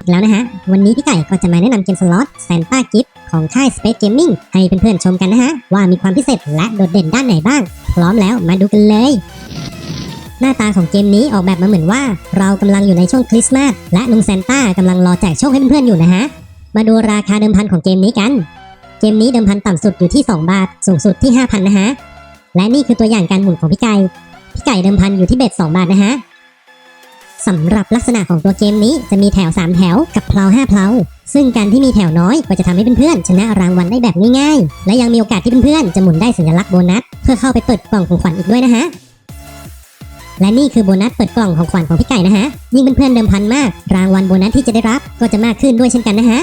อีกแล้วนะฮะ วันนี้พี่ไก่ก็จะมาแนะนำเกมสล็อต Santa Gift ของค่าย Space Gaming ให้เพื่อนๆชมกันนะฮะ ว่ามีความพิเศษและโดดเด่นด้านไหนบ้าง พร้อมแล้วมาดูกันเลย หน้าตาของเกมนี้ออกแบบมาเหมือนว่า เรากำลังอยู่ในช่วงคริสต์มาสและลุงซนต้ากำลังรอแจกโชคให้เพื่อนๆอยู่นะฮะ มาดูราคาเดิมพันของเกมนี้กัน เกมนี้เดิมพันต่ำสุดอยู่ที่ 2 บาท สูงสุดที่ 5,000 นะฮะ และนี่คือตัวอย่างการหมุนของพี่ไก่ พี่ไก่เดิมพันอยู่ที่เบ็ด2บาทนะฮะ สำหรับลักษณะของตัวเกมนี้จะมีแถว 3 แถวกับเพลา5เพลาซึ่งการที่มีแถวน้อยก็จะทำให้เพื่อนๆชนะรางวัลได้แบบง่ายๆ และยังมีโอกาสที่เพื่อนๆจะหมุนได้สัญลักษณ์โบนัส เพื่อเข้าไปเปิดกล่องของขวัญอีกด้วยนะฮะ และนี่คือโบนัสเปิดกล่องของขวัญของพี่ไก่นะฮะ ยิ่งเพื่อนๆเดิมพันมาก รางวัลโบนัสที่จะได้รับก็จะมากขึ้นด้วยเช่นกันนะฮะ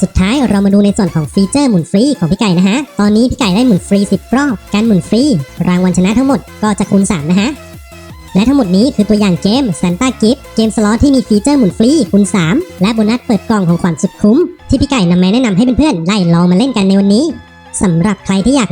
สุดท้ายเรามาดูในส่วนของฟีเจอร์หมุนฟรีของพี่ไก่นะฮะ ตอนนี้พี่ไก่ได้หมุนฟรี 10 รอบ การหมุนฟรี รางวัลชนะทั้งหมดก็จะคูณ3นะฮะ และทั้งหมดนี้คือตัวอย่างเกม Santa Gift เกมสล็อตที่มีฟีเจอร์หมุนฟรีคูณ3 และโบนัสเปิดกล่องของขวัญสุดคุ้ม ที่พี่ไก่นำมาแนะนำให้เพื่อนๆไล่ลองมาเล่นกันในวันนี้สำหรับใครที่อยาก